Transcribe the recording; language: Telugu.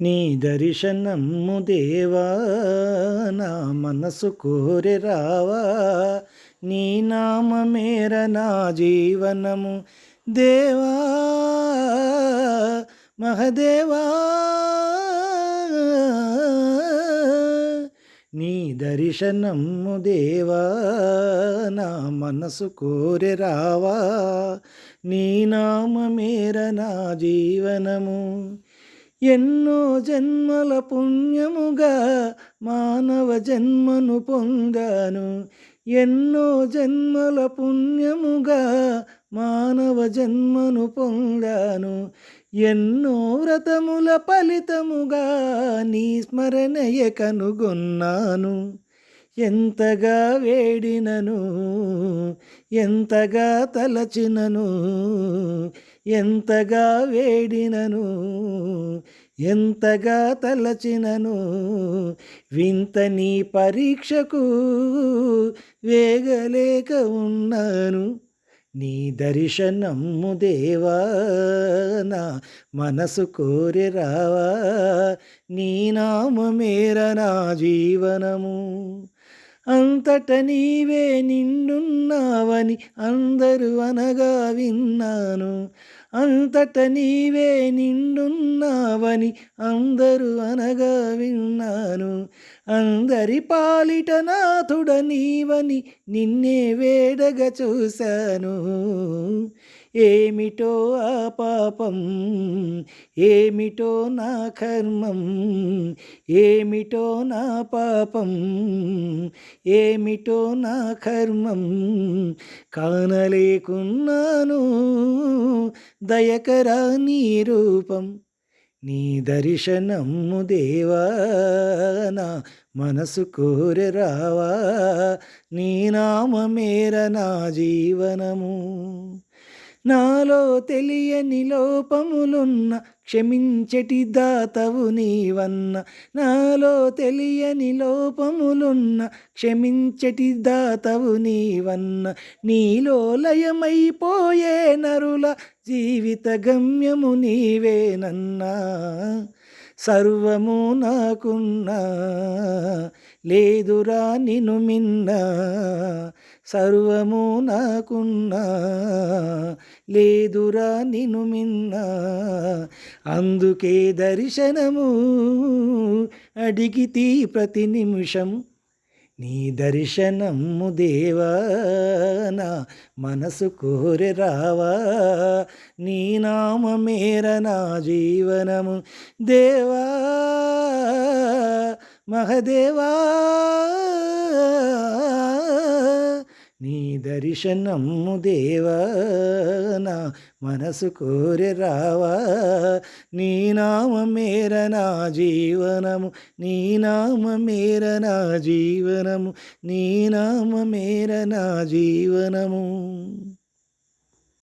నీ దర్శనము దేవా నా మనసు కోరి రావా. నీ నామమేర నా జీవనము దేవా మహదేవా. నీ దర్శనము దేవా నా మనసు కోరి రావా. నీ నామమేర నా జీవనము ఎన్నో జన్మల పుణ్యముగా మానవ జన్మను పొందాను. ఎన్నో జన్మల పుణ్యముగా మానవ జన్మను పొందాను. ఎన్నో వ్రతముల ఫలితముగా నీ స్మరణయ కనుగొన్నాను. ఎంతగా వేడినను ఎంతగా తలచినను ఎంతగా వేడినను ఎంతగా తలచినను వింత నీ పరీక్షకు వేగలేక ఉన్నాను. నీ దర్శనము దేవా నా మనసు కోరి రావా నీ నామమేర నా జీవనము. అంతట నీవే నిండున్నావని అందరూ అనగా విన్నాను. అంతట నీవే నిండున్నావని అందరూ అనగా విన్నాను. అందరి పాలిట నాథుడ నీవని నిన్నే వేడగ చూశాను. ఏమిటో ఆ పాపం ఏమిటో నా కర్మం ఏమిటో నా పాపం ఏమిటో నా కర్మం కానలేకున్నాను. దయకరా నీ రూపం నీ దర్శనము దేవా నా మనసు కోరి రావా నీ నామమేర నా జీవనము. నాలో తెలియని లోపములున్న క్షమించటి దాతవు నీవన్న. నాలో తెలియని లోపములున్న క్షమించటి దాతవు నీవన్న. నీలో లయమైపోయే నరుల జీవిత గమ్యము నీవేనన్నా. సర్వము నాకున్నా. లేదురా నిను మిన్నా సర్వము నాకున్నా. లేదురా నిను మిన్నా అందుకే దర్శనము అడిగితి ప్రతి నిమిషం. నీ దర్శనము దేవా నా మనసు కోరి రావా. నీ నామమేర నా జీవనము దేవా. మహదేవా నీ దర్శనము దేవా నా మనసు కోరి రావా. నీ నామ మేర నా జీవనము నీ నామ మేర నా జీవనము నీ నామ మేర నా జీవనము.